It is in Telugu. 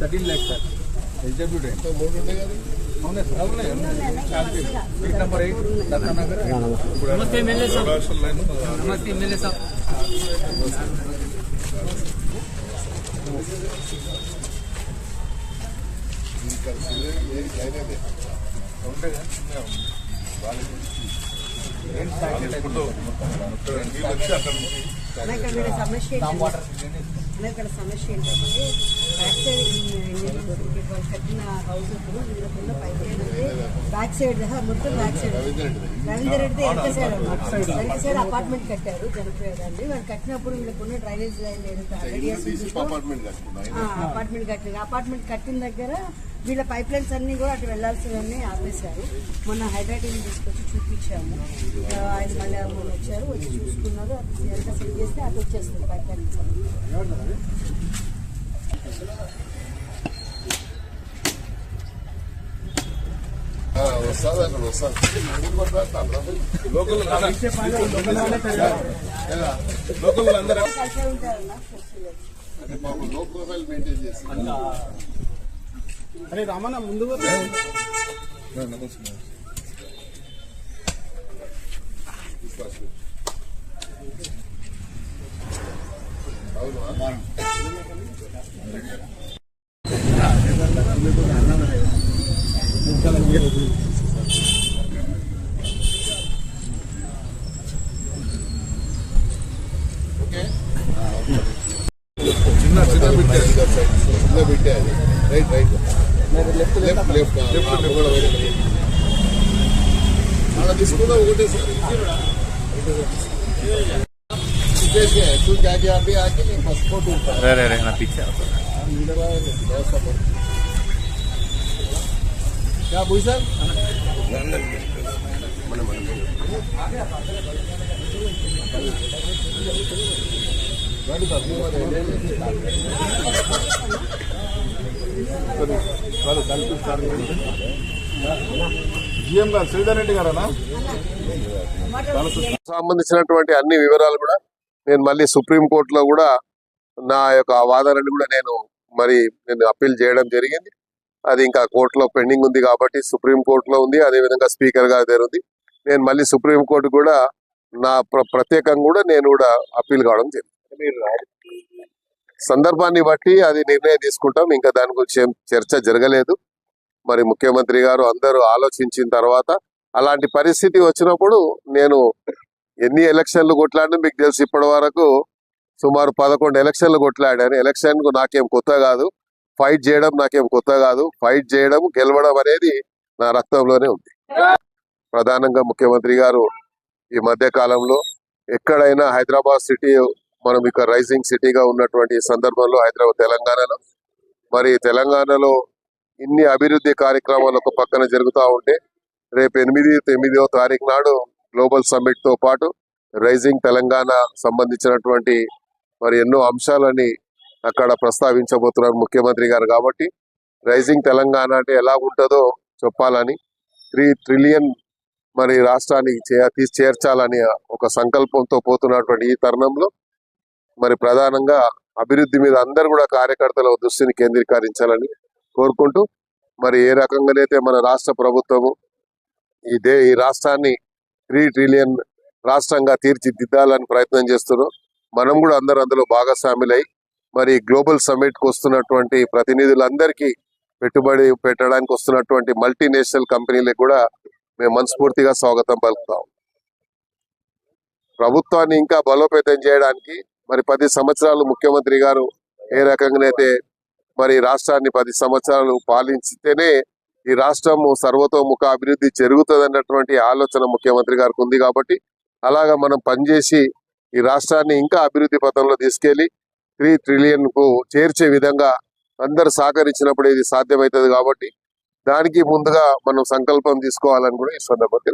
thirteen lakhs sir HW train మూడు ఉండే కదా అవునా sir అవునాయి seat number eight Dattanagar నమస్తే ఎమ్మెల్యే సాబ్ నమస్తే ఎమ్మెల్యే సాబ్ ఇక్కడ సిలిండర్ ఏది లైన్ అదే ఉంటాయి ఇక్కడ సమస్య ఇక్కడ సమస్య ఏంటంటే బ్యాక్ సైడ్ కట్టిన హౌస్ వీళ్ళకున్న ఏంటంటే బ్యాక్ సైడ్ మొత్తం బ్యాక్ సైడ్ రవీందర్ రెడ్డి ఎంత సైడ్ వెనక సైడ్ అపార్ట్మెంట్ కట్టారు చనిపోయేదాన్ని వాళ్ళు కట్టినప్పుడు వీళ్ళకున్న డ్రైనేజ్ లైన్ తీసి అపార్ట్మెంట్ కట్టిన అపార్ట్మెంట్ కట్టిన దగ్గర వీళ్ళ పైప్ లైన్స్ అన్ని కూడా అటు వెళ్ళాల్సినవన్నీ ఆపేశారు. మొన్న హైడ్రాటింగ్ తీసుకొచ్చి చూపించాము. ఆయన మళ్ళీ మొన్న వచ్చారు వచ్చి చూసుకున్నారు అది ఎంత సెట్ చేస్తే అది వచ్చేస్తుంది పైప్ లైన్. వస్తుంది అక్కడ వస్తుంది లోకల్ లోకల్ అందరూ కలిసే ఉంటారన్న ఫెస్టివల్ అంటే మాకు లో ప్రొఫైల్ మెయింటైన్ చేసి. అరే రామన్న ముందు చిన్న చిన్న బిడ్డ చిన్న బిడ్డ అది. Right right. Left left left left కూడా రైట్ అలా తీసుకుందా ఒకటే देखिए तू क्या क्या अभी आके मैं पासपोर्ट ऊपर రే రే రే నా పిచ్చా क्या बोई सर జిఎం గారు శ్రీధర్ రెడ్డి గారనా సంబంధించినటువంటి అన్ని వివరాలు కూడా నేను మళ్ళీ సుప్రీం కోర్టులో కూడా నా యొక్క వాదనని కూడా నేను మరి నేను అప్పీల్ చేయడం జరిగింది. అది ఇంకా కోర్టులో పెండింగ్ ఉంది కాబట్టి సుప్రీం కోర్టులో ఉంది. అదే విధంగా స్పీకర్ గారి దగ్గర ఉంది. నేను మళ్ళీ సుప్రీం కోర్టు కూడా నా ప్ర- ప్రత్యేకంగా కూడా నేను కూడా అప్పీల్ కావడం జరిగింది. సందర్భాన్ని బట్టి అది నిర్ణయం తీసుకుంటాం. ఇంకా దాని గురించి ఏం చర్చ జరగలేదు. మరి ముఖ్యమంత్రి గారు అందరూ ఆలోచించిన తర్వాత అలాంటి పరిస్థితి వచ్చినప్పుడు నేను ఎన్ని ఎలక్షన్లు కొట్లాడినా మీకు తెలుసు ఇప్పటి వరకు సుమారు పదకొండు ఎలక్షన్లు కొట్లాడాను. ఎలక్షన్కు నాకేం కొత్త కాదు. ఫైట్ చేయడం నాకేం కొత్త కాదు. ఫైట్ చేయడం గెలవడం అనేది నా రక్తంలోనే ఉంది. ప్రధానంగా ముఖ్యమంత్రి గారు ఈ మధ్య కాలంలో ఎక్కడైనా హైదరాబాద్ సిటీ మనం ఇక రైజింగ్ సిటీగా ఉన్నటువంటి సందర్భంలో హైదరాబాద్ తెలంగాణలో. మరి తెలంగాణలో ఇన్ని అభివృద్ధి కార్యక్రమాలు ఒక పక్కన జరుగుతూ ఉంటే రేపు ఎనిమిది తొమ్మిదో తారీఖు నాడు గ్లోబల్ సమ్మిట్తో పాటు రైజింగ్ తెలంగాణ సంబంధించినటువంటి మరి ఎన్నో అంశాలని అక్కడ ప్రస్తావించబోతున్నారు ముఖ్యమంత్రి గారు కాబట్టి రైజింగ్ తెలంగాణ అంటే ఎలా ఉంటుందో చెప్పాలని త్రీ ట్రిలియన్ మరి రాష్ట్రానికి చే- తీసి చేర్చాలని ఒక సంకల్పంతో పోతున్నటువంటి ఈ తరుణంలో మరి ప్రధానంగా అభివృద్ధి మీద అందరు కూడా కార్యకర్తల దృష్టిని కేంద్రీకరించాలని కోరుకుంటూ మరి ఏ రకంగానైతే మన రాష్ట్ర ప్రభుత్వము ఈ దే ఈ రాష్ట్రాన్ని త్రీ ట్రిలియన్ రాష్ట్రంగా తీర్చిదిద్దాలని ప్రయత్నం చేస్తున్నాం మనం కూడా అందరూ అందులో భాగస్వాములై మరి గ్లోబల్ సమ్మిట్కి వస్తున్నటువంటి ప్రతినిధులందరికీ పెట్టుబడి పెట్టడానికి వస్తున్నటువంటి మల్టీనేషనల్ కంపెనీలకు కూడా మేము మనస్ఫూర్తిగా స్వాగతం పలుకుతాం. ప్రభుత్వాన్ని ఇంకా బలోపేతం చేయడానికి మరి పది సంవత్సరాలు ముఖ్యమంత్రి గారు ఏ రకంగానైతే మరి రాష్ట్రాన్ని పది సంవత్సరాలు పాలించితేనే ఈ రాష్ట్రము సర్వతోముఖ అభివృద్ధి జరుగుతుంది అన్నటువంటి ఆలోచన ముఖ్యమంత్రి గారికి ఉంది కాబట్టి అలాగా మనం పనిచేసి ఈ రాష్ట్రాన్ని ఇంకా అభివృద్ధి పథంలో తీసుకెళ్ళి త్రీ ట్రిలియన్కు చేర్చే విధంగా అందరు సహకరించినప్పుడు ఇది సాధ్యమవుతుంది కాబట్టి దానికి ముందుగా మనం సంకల్పం తీసుకోవాలని కూడా ఈ సందర్భంగా